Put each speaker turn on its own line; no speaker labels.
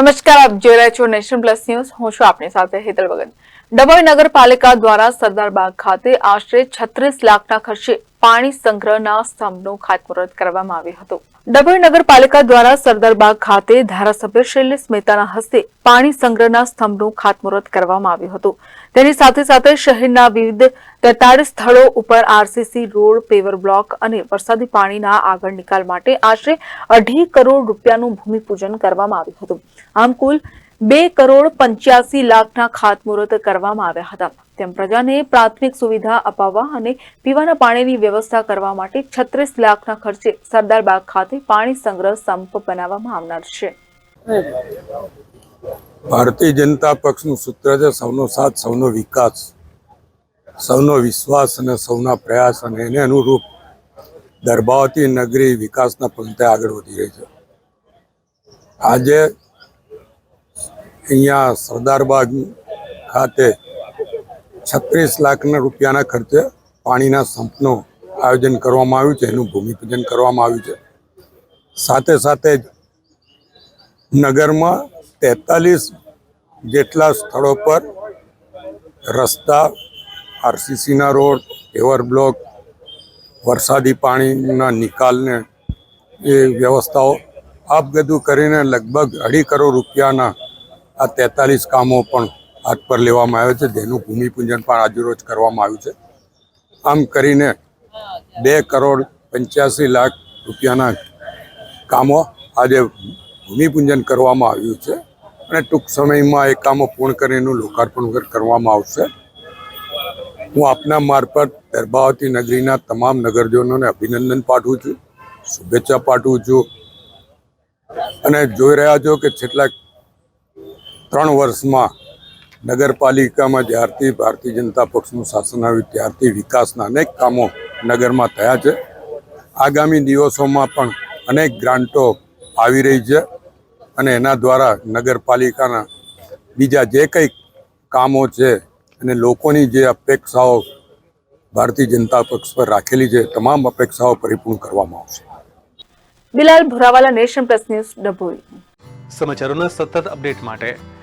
નમસ્કાર, આપ જોઈ રહ્યા છો નેશન પ્લસ ન્યૂઝ. હું છું આપની સાથે હેતલ ભગત. ડભોઈ નગરપાલિકા દ્વારા સરદાર બાગ ખાતે આશરે છત્રીસ લાખના ખર્ચે પાણી સંગ્રહના સ્તંભનું ખાતમુહૂર્ત કરવામાં આવ્યું હતું. ડભોઈ નગરપાલિકા દ્વારા સરદારબાગ ખાતે ધારાસભ્ય શૈલેષ મહેતાના હસ્તે પાણી સંગ્રહના સ્તંભનું ખાતમુહૂર્ત કરવામાં આવ્યું હતું. તેની સાથે સાથે શહેરના વિવિધ તેતાળીસ સ્થળો ઉપર આરસીસી રોડ, પેવર બ્લોક અને વરસાદી પાણીના આગળ નિકાલ માટે આશરે અઢી કરોડ રૂપિયાનું ભૂમિપૂજન કરવામાં આવ્યું હતું. આમ કુલ બે કરોડ પંચ્યાસી લાખના ખાતમુહૂર્ત કરવામાં આવ્યા હતા. તેમ પ્રજાને પ્રાથમિક સુવિધા અપાવવા અને પીવાના પાણીની વ્યવસ્થા કરવા માટે છત્રીસ લાખના ખર્ચે સરદાર બાગ ખાતે પાણી સંગ્રહ સંપ બનાવવામાં આવનાર છે.
ભારતીય જનતા પક્ષનું સૂત્ર છે, સૌનો સાથ, સૌનો વિકાસ, સૌનો વિશ્વાસ અને સૌના પ્રયાસ અને એને અનુરૂપ દરબાવતી નગરી વિકાસના પંથે આગળ વધી રહી છે. આજે અહીંયા સરદારબાગ ખાતે છત્રીસ લાખના રૂપિયાના ખર્ચે પાણીના સંપનું આયોજન કરવામાં આવ્યું છે, એનું ભૂમિપૂજન કરવામાં આવ્યું છે. સાથે સાથે જ નગરમાં તેતાલીસ જેટલા સ્થળો પર રસ્તા, આરસીસીના રોડ પેવર બ્લોક, વરસાદી પાણીના નિકાલને એ વ્યવસ્થાઓ આ કરીને લગભગ અઢી કરોડ રૂપિયાના આ તેતાલીસ કામો પણ હાથ પર લેવામાં આવ્યો છે. જેનું ભૂમિપૂજન પણ આજરોજ કરવામાં આવ્યું છે. આમ કરીને બે કરોડ પંચ્યાસી લાખ રૂપિયાના કામો આજે ભૂમિપૂજન કરવામાં આવ્યું છે અને ટૂંક સમયમાં એ કામો પૂર્ણ કરીને લોકાર્પણ કરવામાં આવશે. હું આપના મારફત ગર્ભાવતી નગરીના તમામ નગરજનોને અભિનંદન પાઠવું છું, શુભેચ્છા પાઠવું છું અને જોઈ રહ્યા છો કે છેલ્લા ત્રણ વર્ષમાં નગરપાલિકામાં જ્યારથી ભારતીય જનતા પક્ષનું શાસન આવ્યું ત્યારથી વિકાસના અનેક કામો નગરમાં થયા છે. આગામી દિવસોમાં પણ અનેક ગ્રાન્ટો આવી રહી છે અને એના દ્વારા નગરપાલિકાના બીજા જે કંઈ કામો છે અને લોકોની જે અપેક્ષાઓ ભારતીય જનતા પક્ષ પર રાખેલી છે તમામ અપેક્ષાઓ પરિપૂર્ણ કરવામાં આવશે.
Bilal Bhurawala nation plus news Dabhoi.
સમાચારોના સતત અપડેટ માટે